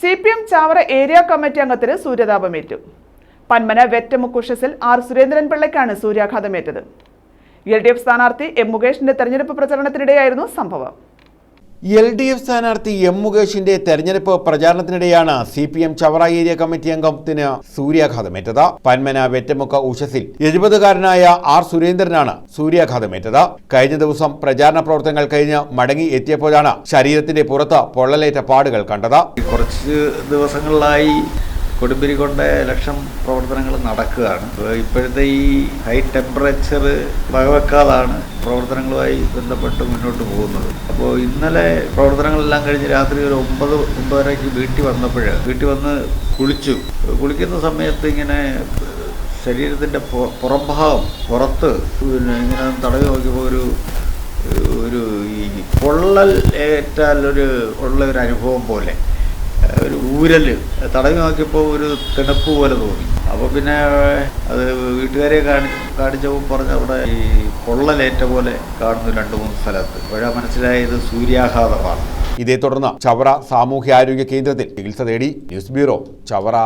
C P M Chavara area committee അംഗത്തിന് സൂര്യതാപമേറ്റു. പന്മന വെറ്റമുക്കുഷസിൽ ആർ സുരേന്ദ്രൻ പിള്ളയ്ക്കാണ് സൂര്യാഘാതമേറ്റത്. എൽ ഡി എഫ് സ്ഥാനാർത്ഥി എം മുകേഷിന്റെ തെരഞ്ഞെടുപ്പ് പ്രചരണത്തിനിടെയായിരുന്നു സംഭവം. എൽ ഡി എഫ് സ്ഥാനാർത്ഥി എം മുകേഷിന്റെ തെരഞ്ഞെടുപ്പ് പ്രചാരണത്തിനിടെയാണ് C P M Chavara area committee അംഗത്തിന് സൂര്യാഘാതമേറ്റത്. പന്മന വെറ്റമുക്ക ഉഷസിൽ എഴുപതുകാരനായ ആർ സുരേന്ദ്രനാണ് സൂര്യാഘാതമേറ്റത്. കഴിഞ്ഞ ദിവസം പ്രചാരണ പ്രവർത്തനങ്ങൾ കഴിഞ്ഞ് മടങ്ങി എത്തിയപ്പോഴാണ് ശരീരത്തിന്റെ പുറത്ത് പൊള്ളലേറ്റ പാടുകൾ കണ്ടത്. കുറച്ച് ദിവസങ്ങളിലായി കൊടുമ്പിരി കൊണ്ട് ഇലക്ഷൻ പ്രവർത്തനങ്ങൾ നടക്കുകയാണ്. ഇപ്പോഴത്തെ ഈ ഹൈ ടെമ്പറേച്ചർ വകവെക്കാതാണ് പ്രവർത്തനങ്ങളുമായി ബന്ധപ്പെട്ട് മുന്നോട്ട് പോകുന്നത്. അപ്പോൾ ഇന്നലെ പ്രവർത്തനങ്ങളെല്ലാം കഴിഞ്ഞ് രാത്രി ഒരു ഒമ്പത് ഒമ്പതരയ്ക്ക് വീട്ടിൽ വന്നപ്പോൾ വീട്ടിൽ വന്ന് കുളിച്ചു. കുളിക്കുന്ന സമയത്ത് ഇങ്ങനെ ശരീരത്തിന്റെ പുറംഭാഗം പുറത്ത് പിന്നെ ഇങ്ങനെ തടവി നോക്കിയപ്പോൾ ഒരു ഒരു ഈ പൊള്ളൽ ഏറ്റാൽ ഒരു ഉള്ള ഒരു അനുഭവം പോലെ. ഒരു ഊരൽ തടവി നോക്കിയപ്പോൾ ഒരു തിണപ്പ് പോലെ തോന്നി. അപ്പോൾ പിന്നെ അത് വീട്ടുകാരെ കാണി കാണിച്ചപ്പോൾ പറഞ്ഞ അവിടെ ഈ പൊള്ളലേറ്റ പോലെ കാണുന്നു രണ്ട് മൂന്ന് സ്ഥലത്ത്. അപ്പോഴാണ് മനസ്സിലായത് സൂര്യാഘാതമാണ്. ഇതേ തുടർന്ന് ചവറ സാമൂഹ്യാരോഗ്യ കേന്ദ്രത്തിൽ ചികിത്സ തേടി ന്യൂസ് ബ്യൂറോ ചവറ.